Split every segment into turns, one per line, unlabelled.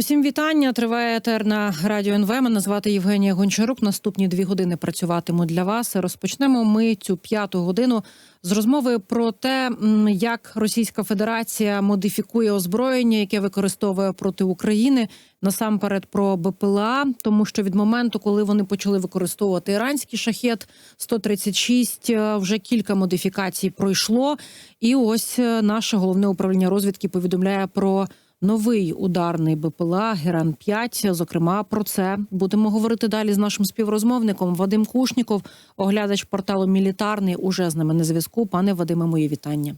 Усім вітання. Триває етер на радіо НВ. Мене звати Євгенія Гончарук. Наступні дві години працюватиму для вас. Розпочнемо ми цю п'яту годину з розмови про те, як Російська Федерація модифікує озброєння, яке використовує проти України. Насамперед про БПЛА, тому що від моменту, коли вони почали використовувати іранський шахет 136, е, вже кілька модифікацій пройшло. І ось е, наше головне управління розвідки повідомляє про новий ударний БПЛА Геран 5 Зокрема, про це будемо говорити далі з нашим співрозмовником Вадим Кушніков, оглядач порталу Мілітарний. Уже з нами на зв'язку. Пане Вадиме, мої вітання.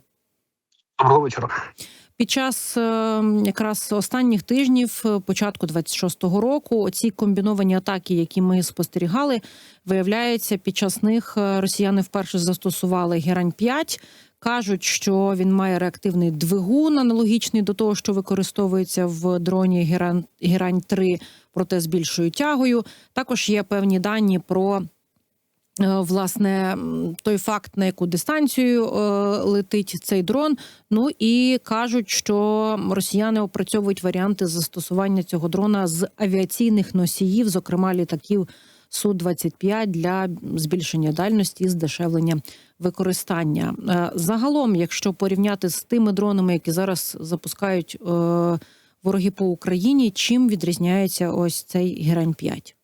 Доброго вечора.
Під час е, якраз останніх тижнів, е, початку 26-го року, оці комбіновані атаки, які ми спостерігали, виявляється, під час них е, росіяни вперше застосували Герань 5 Кажуть, що він має реактивний двигун, аналогічний до того, що використовується в дроні Герань, Герань 3 проте з більшою тягою. Також є певні дані про. е, Власне, той факт, на яку дистанцію е, летить цей дрон. Ну і кажуть, що росіяни опрацьовують варіанти застосування цього дрона з авіаційних носіїв, зокрема літаків су 25 для збільшення дальності і здешевлення використання. Е, Загалом, якщо порівняти з тими дронами, які зараз запускають е, вороги по Україні, чим відрізняється ось цей Герань 5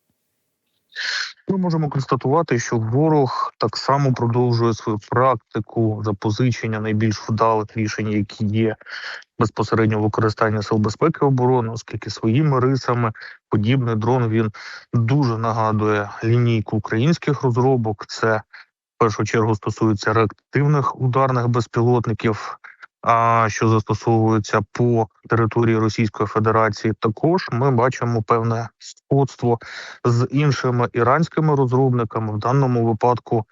Ми можемо констатувати, що ворог так само продовжує свою практику запозичення найбільш вдалих рішень, які є безпосередньо використання сил безпеки і оборони, оскільки своїми рисами подібний дрон він дуже нагадує лінійку українських розробок. Це в першу чергу стосується реактивних ударних безпілотників. А що застосовуються по території Російської Федерації, також ми бачимо певне сходство з іншими іранськими розробниками. В даному випадку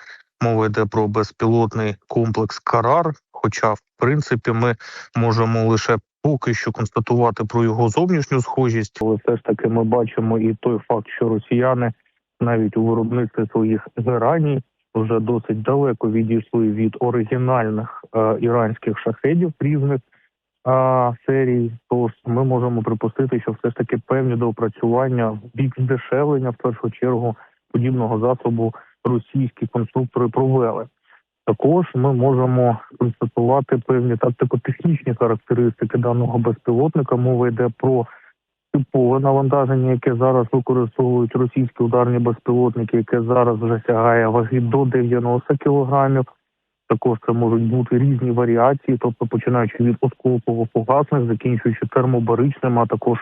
мова йде про безпілотний комплекс Карар. Хоча, в принципі, ми можемо лише поки що констатувати про його зовнішню схожість, але все ж таки ми бачимо і той факт, що росіяни навіть у виробництві своїх гераній вже досить далеко відійшли від оригінальних е, іранських шахедів різних е, серій. Тож ми можемо припустити, що все ж таки певні доопрацювання в бік здешевлення, в першу чергу, подібного засобу російські конструктори провели. Також ми можемо констатувати певні тактико-технічні характеристики даного безпілотника. Мова йде про типове навантаження, яке зараз використовують російські ударні безпілотники, яке зараз вже сягає ваги до 90 кілограмів. Також це можуть бути різні варіації, тобто починаючи від осколково-фугасних, закінчуючи термобаричним, а також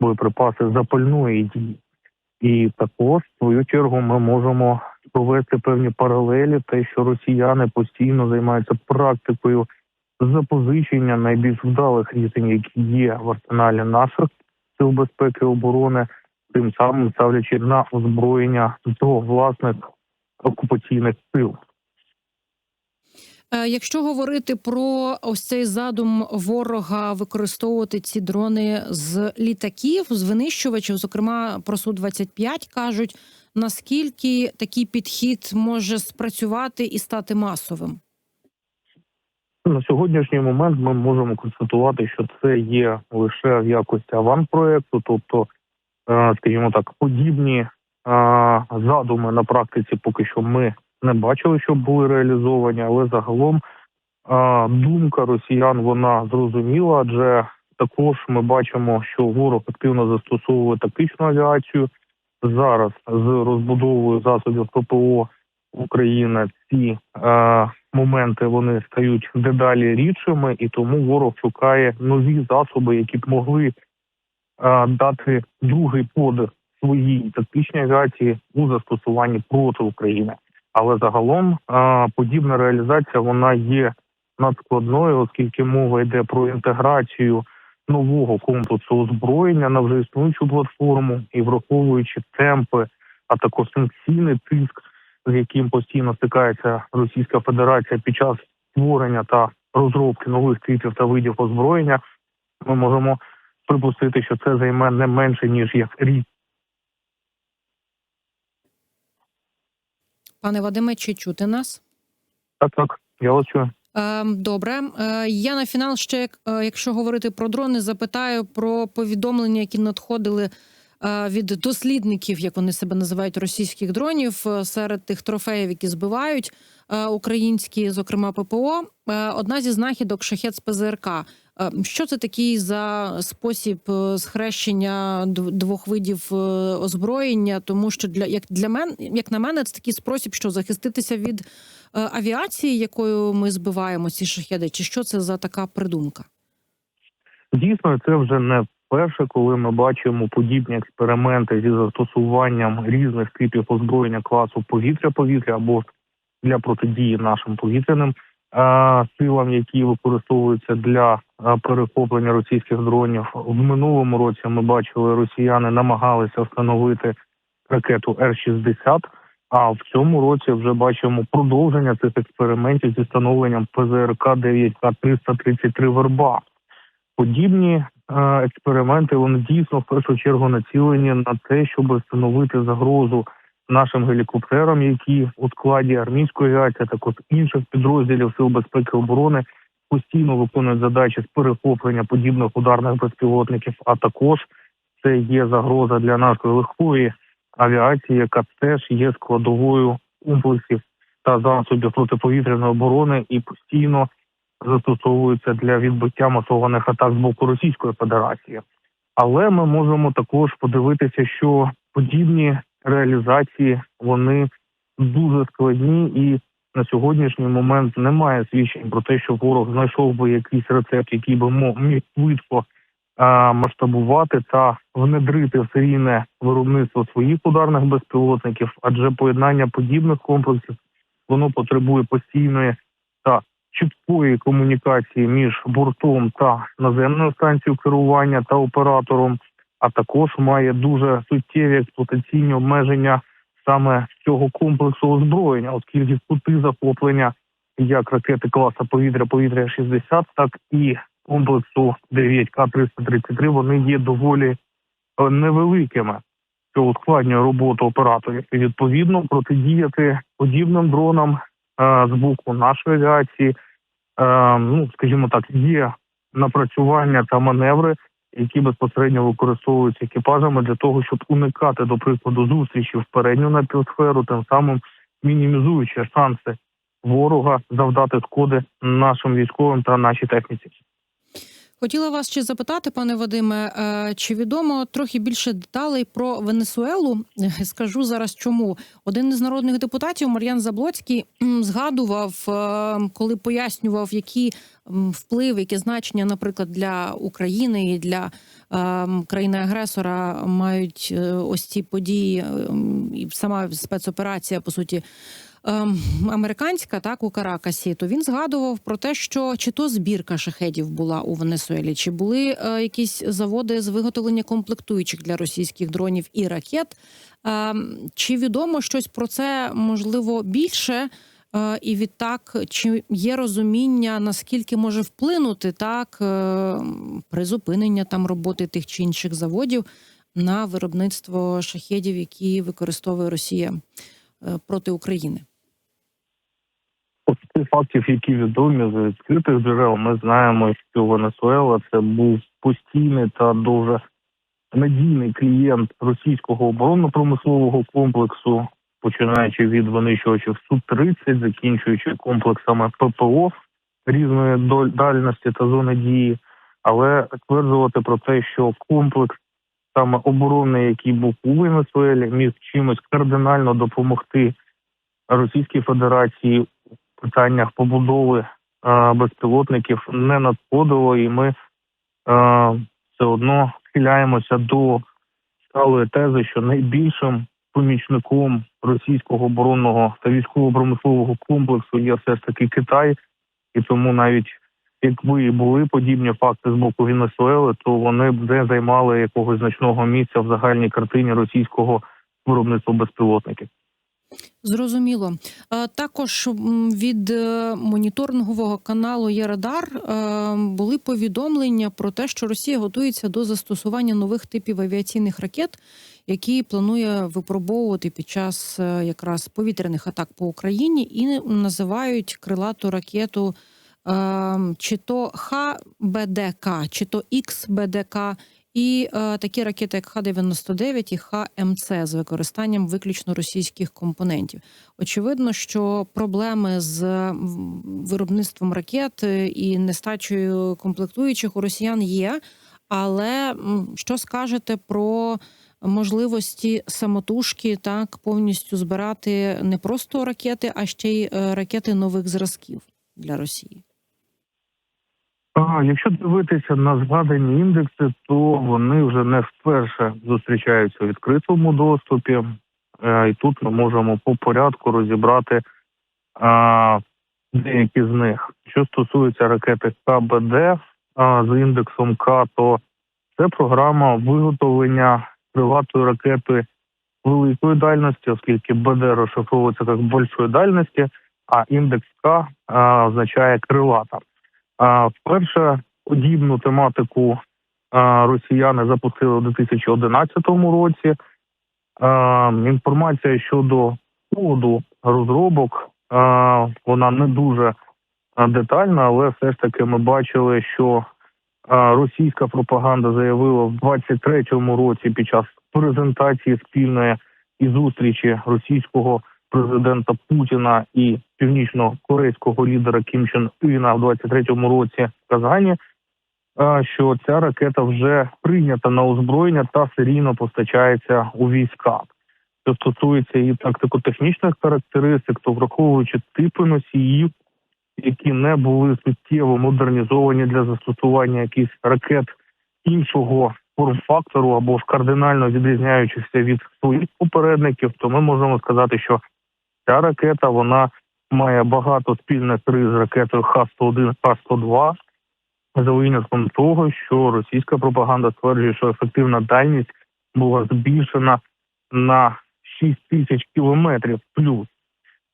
боєприпаси запальної дії. І також в свою чергу ми можемо провести певні паралелі, те, що росіяни постійно займаються практикою запозичення найбільш вдалих рішень, які є в арсеналі наших сил безпеки і оборони, тим самим ставлячи на озброєння до власних окупаційних сил.
Е, Якщо говорити про ось цей задум ворога використовувати ці дрони з літаків, з винищувачів, зокрема про су 25 кажуть, наскільки такий підхід може спрацювати і стати масовим?
На сьогоднішній момент ми можемо констатувати, що це є лише в якості аванпроекту, тобто, е, скажімо так, подібні е, задуми на практиці поки що ми не бачили, щоб були реалізовані, але загалом е, думка росіян вона зрозуміла, адже також ми бачимо, що ворог активно застосовує тактичну авіацію. Зараз з розбудовою засобів ППО України ці моменти вони стають дедалі рідшими, і тому ворог шукає нові засоби, які б могли е, дати другий подих своїй тактичній авіації у застосуванні проти України. Але загалом е, подібна реалізація вона є надскладною, оскільки мова йде про інтеграцію нового комплексу озброєння на вже існуючу платформу і враховуючи темпи, а також санкційний тиск з яким постійно стикається Російська Федерація під час створення та розробки нових типів та видів озброєння, ми можемо припустити, що це займе не менше ніж як рік.
Пане Вадиме, чи чути нас?
Так, так, я вас чую.
Е, Добре, Е, я на фінал ще, е, якщо говорити про дрони, запитаю про повідомлення, які надходили від дослідників, як вони себе називають, російських дронів е, серед тих трофеїв, які збивають е, українські, зокрема ППО. Е, Одна зі знахідок шахет з ПЗРК. Е, Що це такий за спосіб е, схрещення двох видів е, озброєння? Тому що для як для мене, як на мене, це такий спосіб, що захиститися від е, авіації, якою ми збиваємо ці шахеди, чи що це за така придумка?
Дійсно, це вже не вперше, коли ми бачимо подібні експерименти зі застосуванням різних типів озброєння класу повітря-повітря або для протидії нашим повітряним е, силам, які використовуються для е, перехоплення російських дронів. В минулому році ми бачили, росіяни намагалися встановити ракету Р-60, а в цьому році вже бачимо продовження цих експериментів зі встановленням ПЗРК 9К-333 «Верба». Подібні експерименти вони дійсно в першу чергу націлені на те, щоб встановити загрозу нашим гелікоптерам, які у складі армійської авіації, також інших підрозділів сил безпеки і оборони постійно виконують задачі з перехоплення подібних ударних безпілотників. А також це є загроза для нашої легкої авіації, яка теж є складовою комплексів та засобів протиповітряної оборони і постійно застосовуються для відбиття масованих атак з боку Російської Федерації. Але ми можемо також подивитися, що подібні реалізації вони дуже складні, і на сьогоднішній момент немає свідчень про те, що ворог знайшов би якийсь рецепт, який би міг швидко масштабувати та внедрити в серійне виробництво своїх ударних безпілотників, адже поєднання подібних комплексів воно потребує постійної чіткої комунікації між бортом та наземною станцією керування та оператором, а також має дуже суттєві експлуатаційні обмеження саме цього комплексу озброєння, оскільки кути захоплення як ракети класу повітря повітря 60, так і комплексу 9К-333 вони є доволі е, невеликими, що ускладнює роботу операторів. І відповідно протидіяти подібним дронам е, з боку нашої авіації, ну скажімо так, є напрацювання та маневри, які безпосередньо використовуються екіпажами для того, щоб уникати, до прикладу, зустрічі в передню напівсферу, тим самим мінімізуючи шанси ворога завдати шкоди нашим військовим та нашій техніці.
Хотіла вас ще запитати, пане Вадиме, е, чи відомо трохи більше деталей про Венесуелу? Е, Скажу зараз чому. Один із народних депутатів Мар'ян Заблоцький згадував, е, коли пояснював, які м, вплив, які значення, наприклад, для України і для е, країни-агресора мають ось ці події, і сама спецоперація, по суті, американська, так у Каракасі, то він згадував про те, що чи то збірка шахедів була у Венесуелі, чи були е, якісь заводи з виготовлення комплектуючих для російських дронів і ракет. Ем, чи відомо щось про це можливо більше? Е, І відтак, чи є розуміння, наскільки може вплинути так е, призупинення там роботи тих чи інших заводів на виробництво шахедів, які використовує Росія проти України?
От тих фактів, які відомі з відкритих джерел, ми знаємо, що Венесуела це був постійний та дуже надійний клієнт російського оборонно-промислового комплексу, починаючи від винищувачів Су-30, закінчуючи комплексами ППО різної дальності та зони дії. Але стверджувати про те, що комплекс саме оборонний, який був у Венесуелі, міг чимось кардинально допомогти Російській Федерації питаннях побудови безпілотників не надходило, і ми все одно схиляємося до сталої тези, що найбільшим помічником російського оборонного та військово-промислового комплексу є все ж таки Китай, і тому навіть якби і були подібні факти з боку Венесуели, то вони б не займали якогось значного місця в загальній картині російського виробництва безпілотників.
Зрозуміло. Е, Також від е, моніторингового каналу Єрадар е, були повідомлення про те, що Росія готується до застосування нових типів авіаційних ракет, які планує випробовувати під час якраз повітряних атак по Україні, і називають крилату ракету е, чи то ХБДК, чи то XBDK, і е, такі ракети, як Х-99 і ХМЦ з використанням виключно російських компонентів. Очевидно, що проблеми з виробництвом ракет е, і нестачею комплектуючих у росіян є. Але що скажете про можливості самотужки так повністю збирати не просто ракети, а ще й е, ракети нових зразків для Росії?
Якщо дивитися на згадані індекси, то вони вже не вперше зустрічаються у відкритому доступі, Е, і тут ми можемо по порядку розібрати деякі з них. Що стосується ракети КБД з індексом К, то це програма виготовлення крилатої ракети великої дальності, оскільки БД розшифровується як большої дальності, а індекс К означає крилата. А, Вперше подібну тематику росіяни запустили у 2011 році. Інформація щодо ходу розробок вона не дуже детальна, але все ж таки ми бачили, що російська пропаганда заявила в 23-му році під час презентації спільної і зустрічі російського президента Путіна і північно-корейського лідера Кім Чен Іна в 23-му році в Казані, що ця ракета вже прийнята на озброєння та серійно постачається у війська. Що стосується її тактико-технічних характеристик, то враховуючи типи носіїв, які не були суттєво модернізовані для застосування якихось ракет іншого форм-фактору або ж кардинально відрізняючихся від своїх попередників, то ми можемо сказати, що ця ракета вона має багато спільних рис з ракетою Х-101, Х-102, за винятком того, що російська пропаганда стверджує, що ефективна дальність була збільшена на 6 тисяч кілометрів плюс.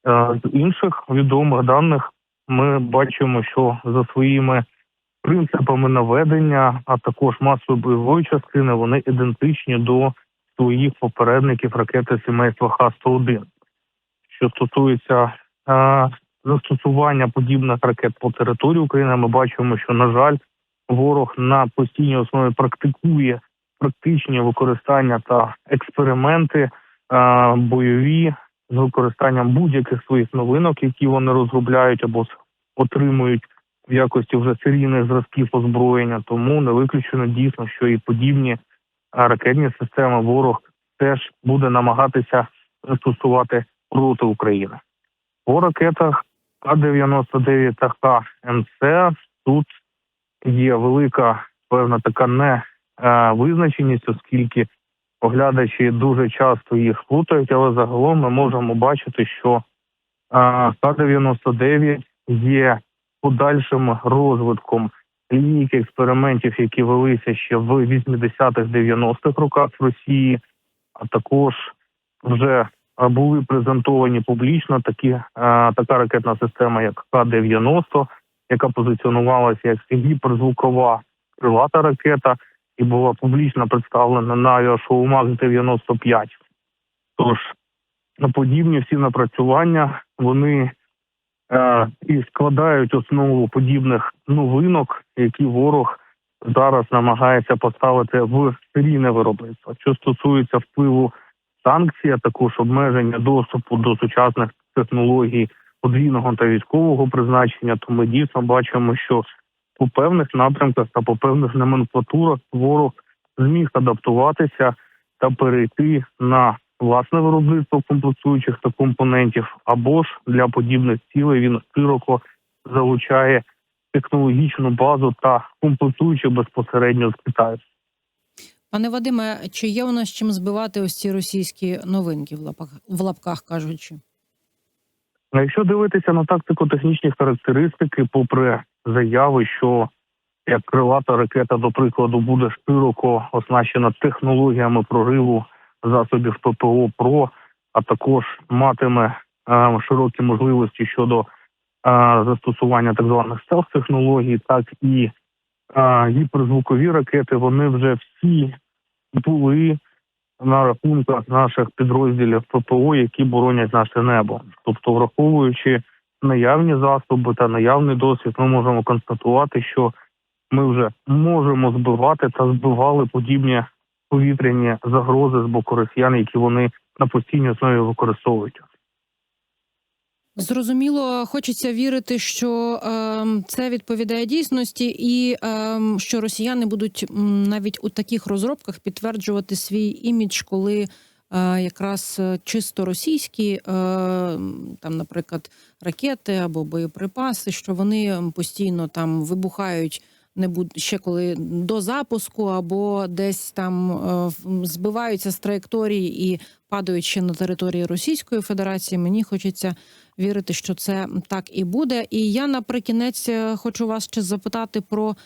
Е, З інших відомих даних ми бачимо, що за своїми принципами наведення, а також масової бойової частини, вони ідентичні до своїх попередників ракети сімейства Х-101. Що стосується е, застосування подібних ракет по території України, ми бачимо, що на жаль, ворог на постійній основі практикує практичні використання та експерименти е, бойові з використанням будь-яких своїх новинок, які вони розробляють або отримують в якості вже серійних зразків озброєння. Тому не виключено дійсно, що і подібні е, ракетні системи ворог теж буде намагатися застосувати проти України. По ракетах К-99 та ХМЦ тут є велика певна така не е, оскільки оглядачі дуже часто їх плутають, але загалом ми можемо бачити, що е, К-99 є подальшим розвитком лінійки експериментів, які велися ще в 80-х 90-х роках в Росії, а також вже е, були презентовані публічно такі е, така ракетна система, як К-90, яка позиціонувалася як гіперзвукова крилата ракета і була публічно представлена на авіашоу Макс 95. Тож на подібні всі напрацювання вони е, і складають основу подібних новинок, які ворог зараз намагається поставити в серійне виробництво. Що стосується впливу санкцій, а також обмеження доступу до сучасних технологій подвійного та військового призначення, то ми дійсно бачимо, що по певних напрямках та по певних номенклатурах ворог зміг адаптуватися та перейти на власне виробництво комплектуючих та компонентів, або ж для подібних цілей він широко залучає технологічну базу та комплектуючі безпосередньо з Китаю.
Пане Вадиме, чи є у нас чим збивати ось ці російські новинки в лапках, в лапках кажучи?
Якщо дивитися на тактико-технічні характеристики, попри заяви, що як крилата ракета, до прикладу, буде широко оснащена технологіями прориву засобів ППО ПРО, а також матиме е, широкі можливості щодо е, застосування так званих стелс-технологій, так і е, гіперзвукові ракети, вони вже всі були на рахунках наших підрозділів ППО, які боронять наше небо. Тобто, враховуючи наявні засоби та наявний досвід, ми можемо констатувати, що ми вже можемо збивати та збивали подібні повітряні загрози з боку росіян, які вони на постійній основі використовують.
Зрозуміло, хочеться вірити, що е, це відповідає дійсності, і е, що росіяни будуть навіть у таких розробках підтверджувати свій імідж, коли е, якраз е, чисто російські, е, там, наприклад, ракети або боєприпаси, що вони постійно там вибухають. Не буде ще коли до запуску, або десь там е, збиваються з траєкторії і падають ще на території Російської Федерації. Мені хочеться вірити, що це так і буде. І я наприкінець е, хочу вас ще запитати про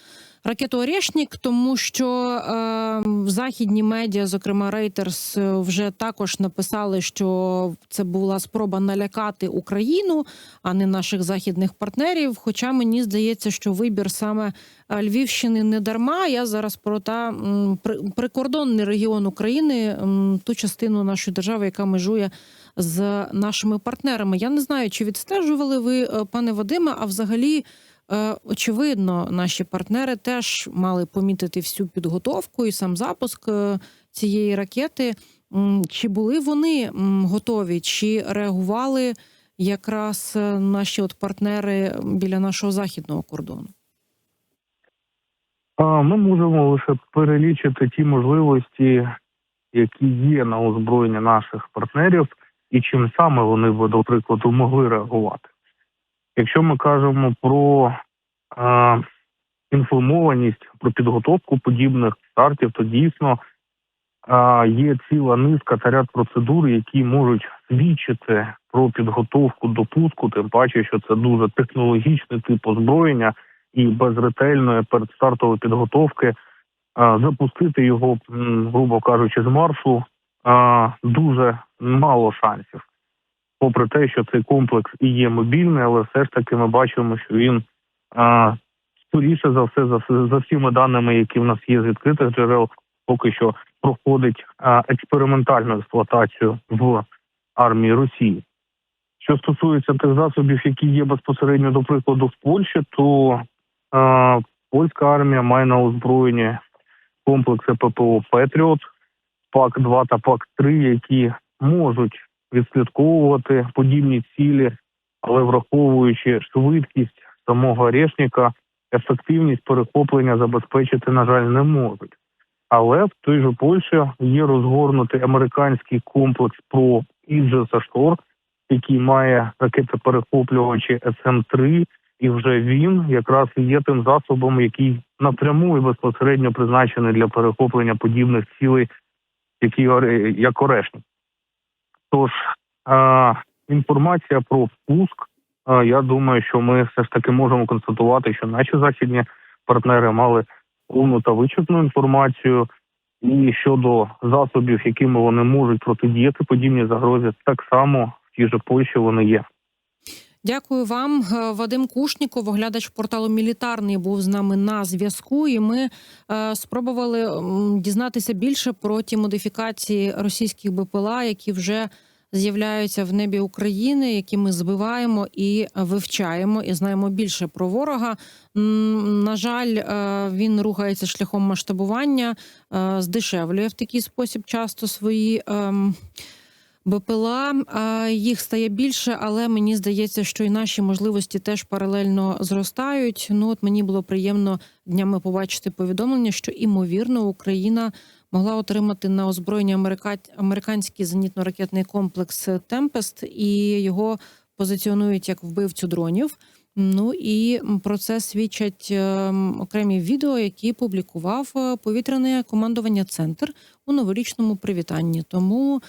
ракету Орешнік, тому що е, західні медіа, зокрема Reuters, е, вже також написали, що це була спроба налякати Україну, а не наших західних партнерів. Хоча мені здається, що вибір саме е, Львівщини не дарма. Я зараз про та при- прикордонний регіон України, ту частину нашої держави, яка межує з нашими партнерами. Я не знаю, чи відстежували ви, е, пане Вадиме, а взагалі. Е, Очевидно, наші партнери теж мали помітити всю підготовку і сам запуск е, цієї ракети. Чи були вони готові, чи реагували якраз е, наші от партнери біля нашого західного кордону?
Ми можемо лише перелічити ті можливості, які є на озброєнні наших партнерів, і чим саме вони до прикладу, могли реагувати. Якщо ми кажемо про е, інформованість про підготовку подібних стартів, то дійсно е, є ціла низка та ряд процедур, які можуть свідчити про підготовку до пуску, тим паче, що це дуже технологічний тип озброєння, і без ретельної передстартової підготовки а, запустити його, грубо кажучи, з маршу а, дуже мало шансів. Попри те, що цей комплекс і є мобільний, але все ж таки ми бачимо, що він а, скоріше за все, за, за всіми даними, які в нас є з відкритих джерел, поки що проходить а, експериментальну експлуатацію в армії Росії. Що стосується тих засобів, які є безпосередньо до прикладу в Польщі, то е, польська армія має на озброєнні комплекси ППО Петріот, ПАК 2 та ПАК 3 які можуть відслідковувати подібні цілі, але враховуючи швидкість самого орешника, ефективність перехоплення забезпечити, на жаль, не можуть. Але в той же Польщі є розгорнутий американський комплекс про Іджеса який має ракети-перехоплювачі СМ-3, і вже він якраз і є тим засобом, який напряму і безпосередньо призначений для перехоплення подібних цілей, які як Орешник. Тож е, інформація про пуск, е, я думаю, що ми все ж таки можемо констатувати, що наші західні партнери мали повну та вичерпну інформацію. І щодо засобів, якими вони можуть протидіяти подібній загрозі, так само в тій же Польщі вони є.
Дякую вам, Е, Вадим Кушніков, оглядач порталу Мілітарний, був з нами на зв'язку, і ми спробували дізнатися більше про ті модифікації російських БПЛА, які вже з'являються в небі України, які ми збиваємо і вивчаємо, і знаємо більше про ворога. На жаль, е, він рухається шляхом масштабування, е, здешевлює в такий спосіб часто свої. ем, БПЛА їх стає більше, але мені здається, що і наші можливості теж паралельно зростають. Ну от мені було приємно днями побачити повідомлення, що імовірно Україна могла отримати на озброєння америка... американський зенітно-ракетний комплекс Темпест, і його позиціонують як вбивцю дронів. Ну і про це свідчать ем, окремі відео, які публікував е, повітряне командування Центр у новорічному привітанні. Тому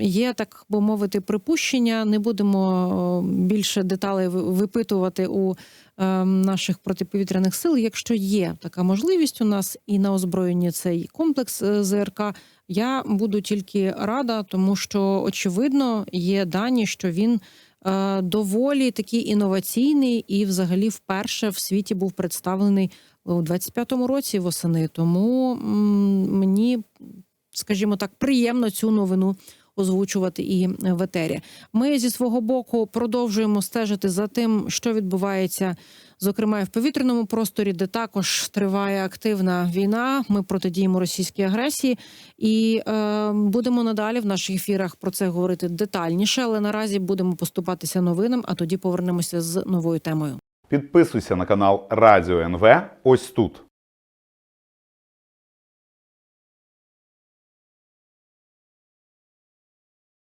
є так би мовити припущення. Не будемо більше деталей випитувати у ем, наших протиповітряних сил. Якщо є така можливість у нас і на озброєнні цей комплекс е, ЗРК, я буду тільки рада, тому що очевидно є дані, що він е, доволі такий інноваційний і, взагалі, вперше в світі був представлений у 25-му році восени. Тому мені, скажімо так, приємно цю новину озвучувати і в етері. Ми зі свого боку продовжуємо стежити за тим, що відбувається, зокрема і в повітряному просторі, де також триває активна війна. Ми протидіємо російській агресії і е, будемо надалі в наших ефірах про це говорити детальніше. Але наразі будемо поступатися новинам. А тоді повернемося з новою темою.
Підписуйся на канал Радіо НВ ось тут.